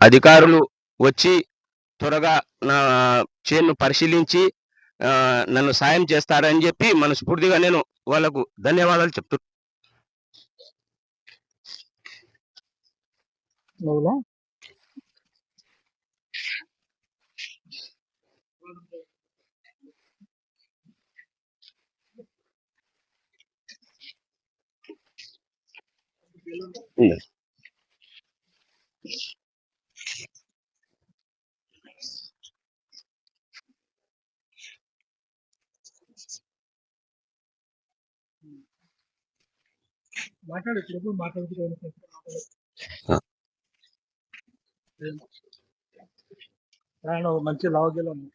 అధికారులు వచ్చి త్వరగా నా చేను పరిశీలించి నన్ను సాయం చేస్తారని చెప్పి మనస్ఫూర్తిగా నేను వాళ్ళకు ధన్యవాదాలు చెప్తున్నాను నువ్వులా మాట్లాడు మాట్లాడుతూ మంచి లావగేలో ఉంది.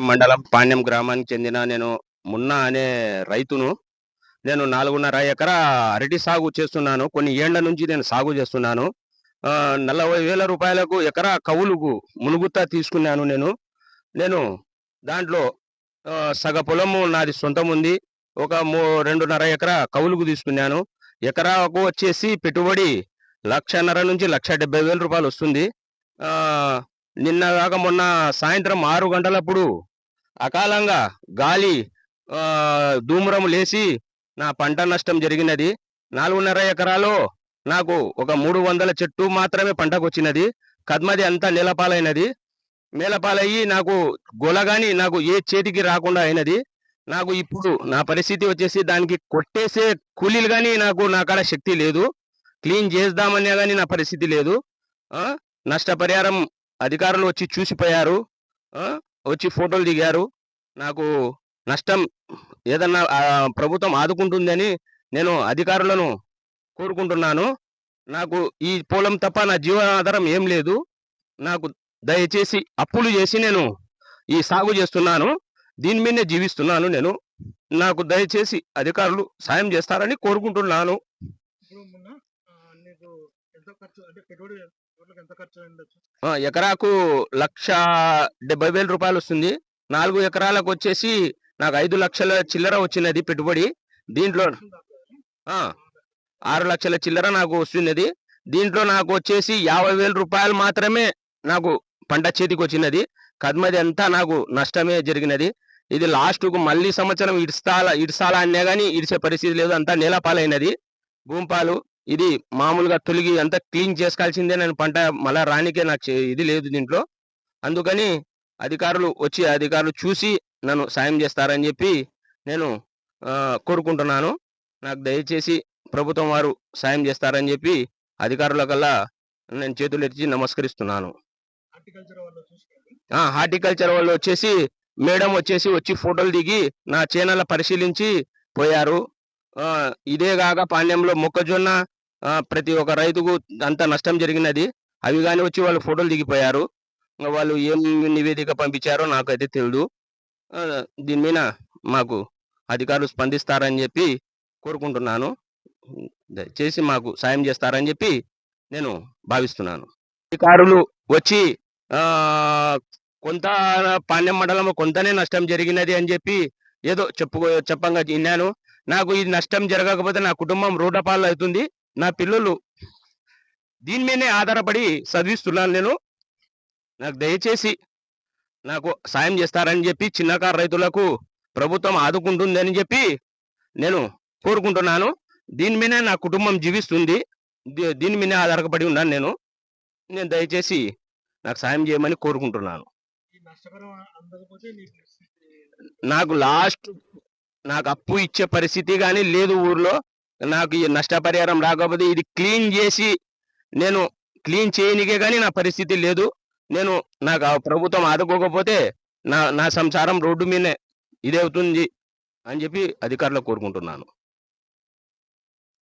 మండలం పాణ్యం గ్రామానికి చెందిన నేను మున్నా అనే రైతును. నేను నాలుగున్నర ఎకరా అరటి సాగు చేస్తున్నాను. కొన్ని ఏళ్ళ నుంచి నేను సాగు చేస్తున్నాను. నలభై వేల రూపాయలకు ఎకరా కవులుకు మునుగుతా తీసుకున్నాను నేను. నేను దాంట్లో సగ పొలము నాది సొంతం ఉంది. ఒక మూ రెండున్నర ఎకరా కవులుకు తీసుకున్నాను. ఎకరాకు వచ్చేసి పెట్టుబడి లక్షన్నర నుంచి లక్ష డెబ్బై వేల రూపాయలు వస్తుంది. నిన్న కాక మొన్న సాయంత్రం ఆరు గంటలప్పుడు అకాలంగా గాలి ఆ, ధూమ్రము లేచి నా పంట నష్టం జరిగినది. నాలుగున్నర ఎకరాలో నాకు ఒక మూడు వందల చెట్టు మాత్రమే పంటకు వచ్చినది కద్మది అంతా నేలపాలైనది. నేలపాలయ్యి నాకు గొలగాని నాకు ఏ చేతికి రాకుండా అయినది. నాకు ఇప్పుడు నా పరిస్థితి వచ్చేసి దానికి కొట్టేసే కూలీలు కానీ నాకు నా కాడ శక్తి లేదు. క్లీన్ చేద్దామనే కానీ నా పరిస్థితి లేదు. ఆ, నష్టపరిహారం అధికారులు వచ్చి చూసిపోయారు. వచ్చి ఫోటోలు దిగారు. నాకు నష్టం ఏదన్నా ప్రభుత్వం ఆదుకుంటుందని నేను అధికారులను కోరుకుంటున్నాను. నాకు ఈ పొలం తప్ప నా జీవనాధారం ఏం లేదు. నాకు దయచేసి అప్పులు చేసి నేను ఈ సాగు చేస్తున్నాను. దీని మీదనే జీవిస్తున్నాను నేను. నాకు దయచేసి అధికారులు సాయం చేస్తారని కోరుకుంటున్నాను. ఎకరాకు లక్ష డెబ్బై వేల రూపాయలు వస్తుంది. నాలుగు ఎకరాలకు వచ్చేసి నాకు ఐదు లక్షల చిల్లర వచ్చినది పెట్టుబడి. దీంట్లో ఆరు లక్షల చిల్లర నాకు వస్తున్నది. దీంట్లో నాకు వచ్చేసి యాభై వేల రూపాయలు మాత్రమే నాకు పంట చేతికి వచ్చినది. కద్మది అంతా నాకు నష్టమే జరిగినది. ఇది లాస్ట్కు మళ్ళీ సంవత్సరం ఇడ్సాల ఇడ్సాల అన్నా కానీ ఇడిచే పరిస్థితి లేదు. అంతా నేలపాలైనది. భూంపాలు ఇది మామూలుగా తొలగి అంతా క్లీన్ చేసుకోవాల్సిందే నేను పంట మళ్ళా రానికే నాకు ఇది లేదు దీంట్లో. అందుకని అధికారులు వచ్చి అధికారులు చూసి నన్ను సాయం చేస్తారని చెప్పి నేను కోరుకుంటున్నాను. నాకు దయచేసి ప్రభుత్వం వారు సాయం చేస్తారని చెప్పి అధికారుల కల్లా నేను చేతులు ఎత్తి నమస్కరిస్తున్నాను. హార్టికల్చర్ వాళ్ళు వచ్చేసి మేడం వచ్చేసి వచ్చి ఫోటోలు దిగి నా చేనల పరిశీలించి పోయారు. ఇదే కాక పాణ్యంలో మొక్కజొన్న ప్రతి ఒక్క రైతుకు అంత నష్టం జరిగినది. అవి కానీ వచ్చి వాళ్ళు ఫోటోలు దిగిపోయారు. వాళ్ళు ఏం నివేదిక పంపించారో నాకైతే తెలియదు దీని మీద మాకు అధికారులు స్పందిస్తారని చెప్పి కోరుకుంటున్నాను. దయచేసి మాకు సాయం చేస్తారని చెప్పి నేను భావిస్తున్నాను. అధికారులు వచ్చి కొంత పాండ్యం మండలంలో కొంతనే నష్టం జరిగినది అని చెప్పి ఏదో చెప్పుకో చెప్పంగా విన్నాను. నాకు ఈ నష్టం జరగకపోతే నా కుటుంబం రోడ్డపాలు అవుతుంది నా పిల్లలు దీని మీదనే ఆధారపడి చదివిస్తున్నాను నేను. నాకు దయచేసి నాకు సాయం చేస్తారని చెప్పి చిన్నకారు రైతులకు ప్రభుత్వం ఆదుకుంటుందని చెప్పి నేను కోరుకుంటున్నాను. దీని మీదే నా కుటుంబం జీవిస్తుంది. దీ- దీని మీద ఆధారపడి ఉన్నాను నేను. నేను దయచేసి నాకు సాయం చేయమని కోరుకుంటున్నాను. నాకు లాస్ట్ నాకు అప్పు ఇచ్చే పరిస్థితి కానీ లేదు ఊర్లో. నాకు ఈ నష్టపరిహారం రాకపోతే ఇది క్లీన్ చేసి నేను క్లీన్ చేయనికే కానీ నా పరిస్థితి లేదు. నేను నాకు ఆ ప్రభుత్వం ఆదుకోకపోతే నా నా సంసారం రోడ్డు మీదనే ఇదే అవుతుంది అని చెప్పి అధికారులు కోరుకుంటున్నాను.